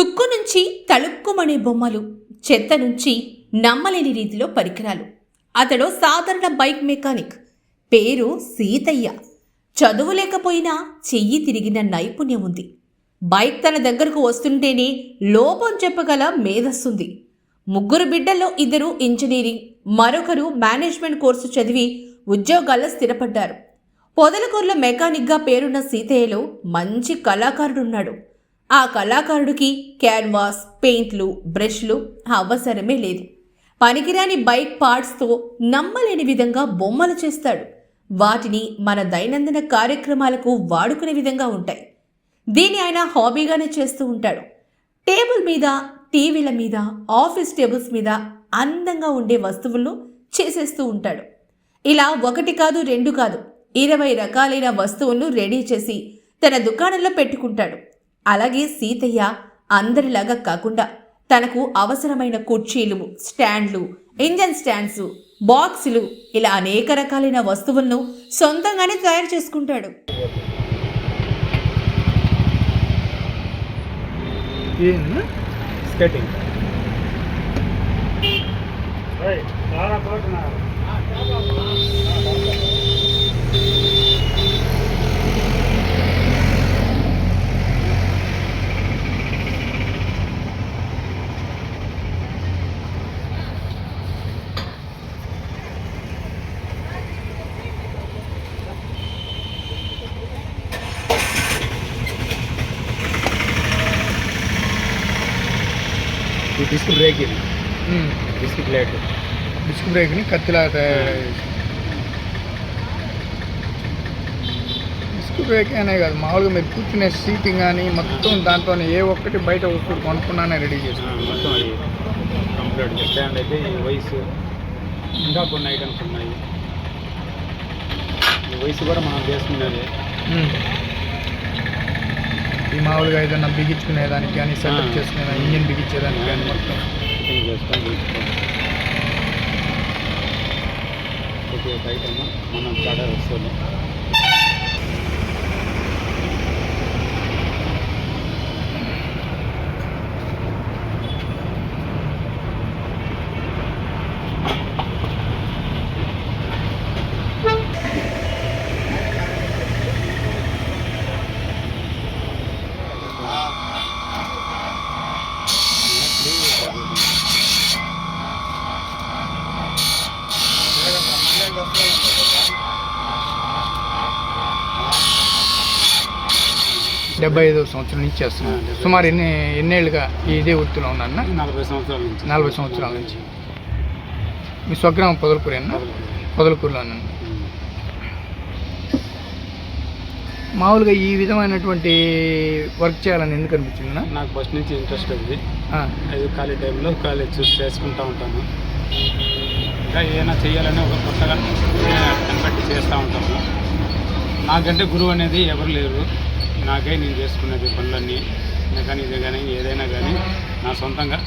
తుక్కు నుంచి తళుక్కుమనే బొమ్మలు చెత్త నుంచి నమ్మలేని రీతిలో పరికరాలు. అతడు సాధారణ బైక్ మెకానిక్. పేరు సీతయ్య. చదువు లేకపోయినా చెయ్యి తిరిగిన నైపుణ్యం ఉంది. బైక్ తన దగ్గరకు వస్తుంటేనే లోపం చెప్పగల మేధస్సుంది. ముగ్గురు బిడ్డల్లో ఇద్దరు ఇంజనీరింగ్ మరొకరు మేనేజ్మెంట్ కోర్సు చదివి ఉద్యోగాల్లో స్థిరపడ్డారు. పొదలకూరులో మెకానిక్గా పేరున్న సీతయ్యలో మంచి కళాకారుడున్నాడు. ఆ కళాకారుడికి క్యాన్వాస్ పెయింట్లు బ్రష్లు అవసరమే లేదు. పనికిరాని బైక్ పార్ట్స్తో నమ్మలేని విధంగా బొమ్మలు చేస్తాడు. వాటిని మన దైనందిన కార్యక్రమాలకు వాడుకునే విధంగా ఉంటాయి. దీన్ని ఆయన హాబీగానే చేస్తూ ఉంటాడు. టేబుల్ మీద టీవీల మీద ఆఫీస్ టేబుల్స్ మీద అందంగా ఉండే వస్తువులను చేసేస్తూ ఉంటాడు. ఇలా ఒకటి కాదు రెండు కాదు ఇరవై రకాలైన వస్తువులను రెడీ చేసి తన దుకాణంలో పెట్టుకుంటాడు. అలాగే సీతయ్య అందరిలాగా కాకుండా తనకు అవసరమైన కుర్చీలు స్టాండ్లు ఇంజన్ స్టాండ్స్ బాక్సులు ఇలా అనేక రకాలైన వస్తువులను సొంతంగానే తయారు చేసుకుంటాడు. ఏంది? స్కేటింగ్ ఈ డిస్క్ బ్రేక్ ఇది. డిస్క్ ప్లేట్ డిస్క్ బ్రేక్ని కత్తిలాగా తయారు డిస్క్ బ్రేక్ అనే కాదు మామూలుగా మీరు కూర్చునే సీటింగ్ కానీ మొత్తం దాంతో ఏ ఒక్కటి బయట ఒక్కటి కొనుక్కున్నానే రెడీ చేస్తాను మొత్తం అది కంప్లీట్ స్టాండ్ అయితే ఈ వయసు ఇంకా కొన్ని ఐటమ్స్ ఉన్నాయి. ఈ వయసు కూడా మనం చేసుకునేది. ఈ మామూలుగా ఏదైనా బిగించుకునేదానికి కానీ సెటప్. చేసుకునే ఇంజిన్ బిగించేదానికి కానీ మొత్తం. ప్రతి ఒక్క ఐటమ్ మనం కాడ వస్తుంది. డెబ్బై ఐదో సంవత్సరం నుంచి చేస్తున్నాను సుమారు ఎన్ని ఎన్నేళ్ళుగా ఇదే వృత్తిలో ఉన్నా నలభై సంవత్సరాల నుంచి. నలభై సంవత్సరాల నుంచి. మీ స్వగ్రామం పొదలకూరేనా? పొదలకూరులో ఉన్నాను మామూలుగా ఈ విధమైనటువంటి వర్క్ చేయాలని ఎందుకు అనిపించింది నాకు ఫస్ట్ నుంచి ఇంట్రెస్ట్ ఉంది. అది ఖాళీ టైంలో కాలేజ్ చూసి చేసుకుంటూ ఉంటాను. ఇంకా ఏదైనా చేయాలని ఒక కొత్తగా కనిపెట్టి చేస్తూ ఉంటాము నాకంటే గురువు అనేది ఎవరు లేరు. నాకే నేను చేసుకునేది పనులన్నీ మెకానిక్ కానీ ఏదైనా కానీ నా సొంతంగా.